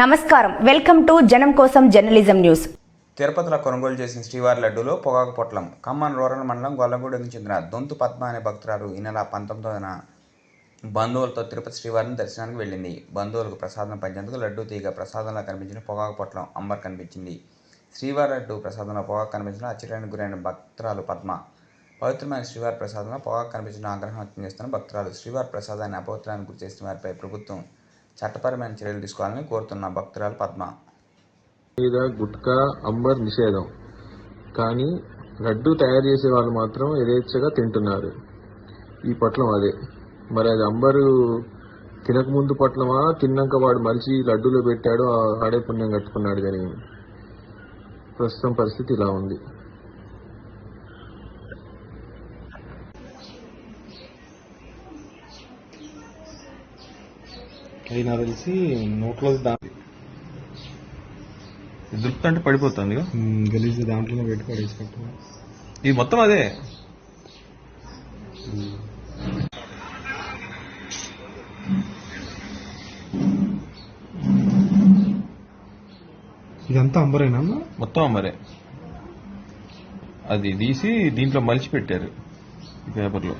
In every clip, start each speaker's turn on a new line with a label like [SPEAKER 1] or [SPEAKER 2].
[SPEAKER 1] నమస్కారం. Welcome to జనం కోసం జర్నలిజం న్యూస్.
[SPEAKER 2] తిరుపతిలో కొనుగోలు చేసిన శ్రీవారి లడ్డూలో పొగాకు పొట్లం. ఖమ్మం రూరల్ మండలం గొల్లగూడెకు చెందిన దొంతు పద్మ అనే భక్తురాలు ఈ నెల పంతొమ్మిదవన బంధువులతో తిరుపతి శ్రీవారిని దర్శనానికి వెళ్ళింది. బంధువులకు ప్రసాదం పంచేందుకు లడ్డూ తీగ ప్రసాదంలో కనిపించిన పొగాకు పొట్లం అంబర్ కనిపించింది. శ్రీవారి లడ్డు ప్రసాదంలో పొగాకు కనిపించిన ఆశ్చర్యానికి గురైన భక్తురాలు పద్మ. పవిత్రమైన శ్రీవారి ప్రసాదంలో పొగాకు కనిపించిన ఆగ్రహం వ్యక్తం చేస్తున్న భక్తురాలు శ్రీవారి ప్రసాదాన్ని అపవిత్రానికి గురి చేసిన వారిపై ప్రభుత్వం చట్టపరమైన చర్యలు తీసుకోవాలని కోరుతున్న భక్తురాలు పద్మ.
[SPEAKER 3] మీద గుట్కా అంబర్ నిషేధం. కానీ లడ్డు తయారు చేసే వాళ్ళు మాత్రం యథేచ్ఛగా తింటున్నారు. ఈ పొట్లం అదే. మరి అది అంబరు తినక ముందు పొట్లమా? తిన్నాక వాడు మరిచి లడ్డూలో పెట్టాడు ఆ ఆడే పుణ్యం కట్టుకున్నాడు కానీ ప్రస్తుతం పరిస్థితి ఇలా ఉంది.
[SPEAKER 4] అది నాకు తెలిసి నోట్లో దా
[SPEAKER 5] దులుపుతుంటే పడిపోతుంది.
[SPEAKER 4] గలీజ్ దాంట్లోనే పెట్టి పడేసినట్టు
[SPEAKER 5] ఇది మొత్తం అదే?
[SPEAKER 4] ఇదంతా అంబరేనా?
[SPEAKER 5] మొత్తం మరే అది తీసి దీంట్లో మలిచి పెట్టారు పేపర్లో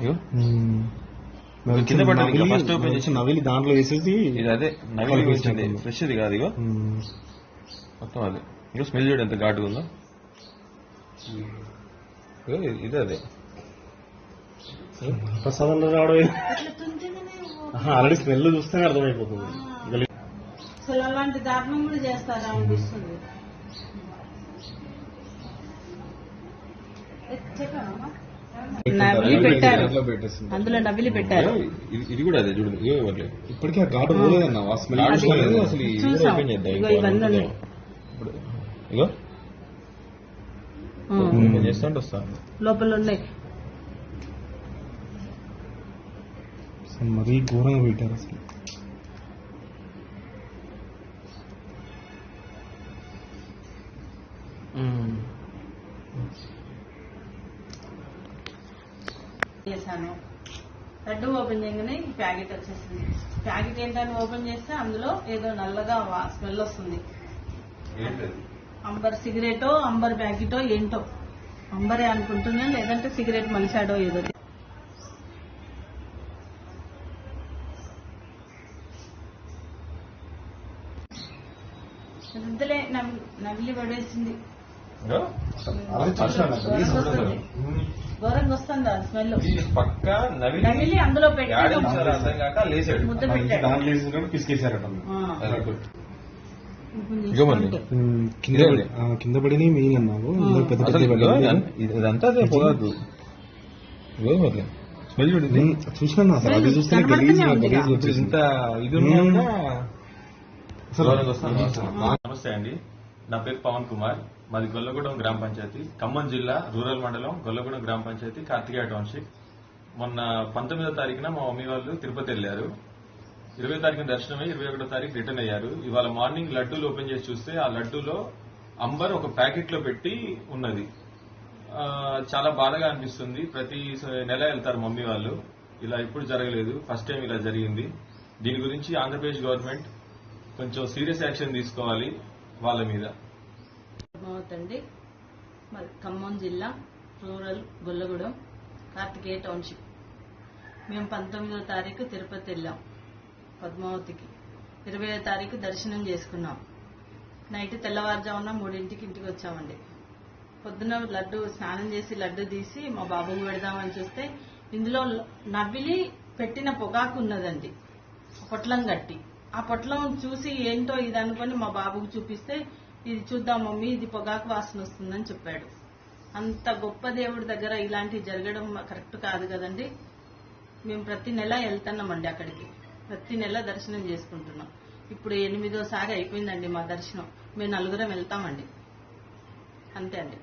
[SPEAKER 5] కింద
[SPEAKER 4] నవిలి-
[SPEAKER 5] ఫస్ట్ ఓపెన్ చేసి
[SPEAKER 4] నవిలి దాంట్లో వేసేసి
[SPEAKER 5] ఇది అదే నవిలి
[SPEAKER 4] పెట్టారు.
[SPEAKER 5] ఫ్రెష్ ఇది కాదు ఇగో. మొత్తం అదే. ఇగో స్మెల్ చూడు ఎంత ఘాటుగా ఉందో. ఇది- అదే.
[SPEAKER 4] ప్రసాదంలో రావడం ఆల్రెడీ స్మెల్ చూస్తే అర్థమైపోతుంది.
[SPEAKER 6] అసలు అలాంటి దారుణం కూడా చేస్తారా అనిపిస్తుంది. చెప్పావమ్మా? నవిలి పెట్టారు. అందులో నవిలి పెట్టారు.
[SPEAKER 5] ఇది- కూడా అదే చూడు ఇగో ఇవ్వట్లేదు
[SPEAKER 4] ఇప్పటికీ ఆ పోలేదన్న
[SPEAKER 5] అసలు
[SPEAKER 6] ఇవన్నీ
[SPEAKER 5] ఇగో వస్తాను
[SPEAKER 6] లోపల ఉన్నాయి.
[SPEAKER 4] మరీ ఘోరంగా పెట్టారు అసలు.
[SPEAKER 6] చేశాను. లడ్డు ఓపెన్ చేయగానే ఈ ప్యాకెట్ వచ్చేసింది. ప్యాకెట్ ఏంటని ఓపెన్ చేస్తే అందులో ఏదో నల్లగా స్మెల్ వస్తుంది. అంబర్ సిగరెటో అంబర్ ప్యాకెటో ఏంటో. అంబరే అనుకుంటున్నాను లేదంటే సిగరెట్ మలిసాడో ఏదో నవ్- నవిలి పడేసింది. వస్తుంది ఆ స్మెల్
[SPEAKER 5] పక్క నవిలి
[SPEAKER 6] అందులో పెట్టి
[SPEAKER 5] అర్థం కాక లేచాడు.
[SPEAKER 6] ముద్ద పెట్టాడు.
[SPEAKER 4] కింద
[SPEAKER 5] ఇదే
[SPEAKER 4] పడి- ఆ, కింద పడినాయి మెయిన్ అన్నావు. పెద్ద
[SPEAKER 5] ఇదంతా స్మెల్
[SPEAKER 4] అసలు అది చూస్తే గలీజ్ గలీజ్
[SPEAKER 5] ఇంత ఇది. నమస్తే అండి. నా పేరు పవన్ కుమార్. మాది గొల్లగూడెం గ్రామ పంచాయతీ. ఖమ్మం జిల్లా రూరల్ మండలం గొల్లగూడెం గ్రామ పంచాయతీ కార్తికేయ టౌన్షిప్. మొన్న పంతొమ్మిదో తారీఖున మా మమ్మీ వాళ్ళు తిరుపతి వెళ్ళారు. ఇరవై తారీఖున దర్శనం ఇరవై ఒకటో తారీఖు రిటర్న్ అయ్యారు. ఇవాళ మార్నింగ్ లడ్డూలు ఓపెన్ చేసి చూస్తే ఆ లడ్డూలో అంబర్ ఒక ప్యాకెట్లో పెట్టి ఉన్నది. చాలా బాధగా అనిపిస్తుంది. ప్రతి నెల వెళ్తారు మమ్మీ వాళ్ళు. ఇలా ఎప్పుడు జరగలేదు. ఫస్ట్ టైం ఇలా జరిగింది. దీని గురించి ఆంధ్రప్రదేశ్ గవర్నమెంట్ కొంచెం సీరియస్ యాక్షన్ తీసుకోవాలి. వాళ్ళ మీద?
[SPEAKER 6] అండి. మరి ఖమ్మం జిల్లా రూరల్ గొల్లగూడెం కార్తికేయ టౌన్షిప్. మేము పంతొమ్మిదవ తారీఖు తిరుపతి వెళ్ళాం పద్మావతికి. ఇరవయో తారీఖు దర్శనం చేసుకున్నాం. నైట్ తెల్లవారుజామున మూడింటికి ఇంటికి వచ్చామండి. పొద్దున లడ్డు స్నానం చేసి లడ్డు తీసి మా బాబుకు పెడదామని చూస్తే ఇందులో నవ్విలి పెట్టిన పొగాకు ఉన్నదండి. పొట్లం గట్టి. ఆ పొట్లం చూసి ఏంటో ఇది అనుకొని మా బాబుకు చూపిస్తే ఇది చూద్దాం మమ్మీ ఇది పొగాకు వాసన వస్తుందని చెప్పాడు. అంత గొప్ప దేవుడి దగ్గర ఇలాంటివి జరగడం కరెక్ట్ కాదు కదండి. మేము ప్రతి నెల వెళ్తున్నామండి అక్కడికి. ప్రతి నెల దర్శనం చేసుకుంటున్నాం. ఇప్పుడు ఎనిమిదోసారి అయిపోయిందండి మా దర్శనం. మేము నలుగురం వెళ్తామండి. అంతే అండి.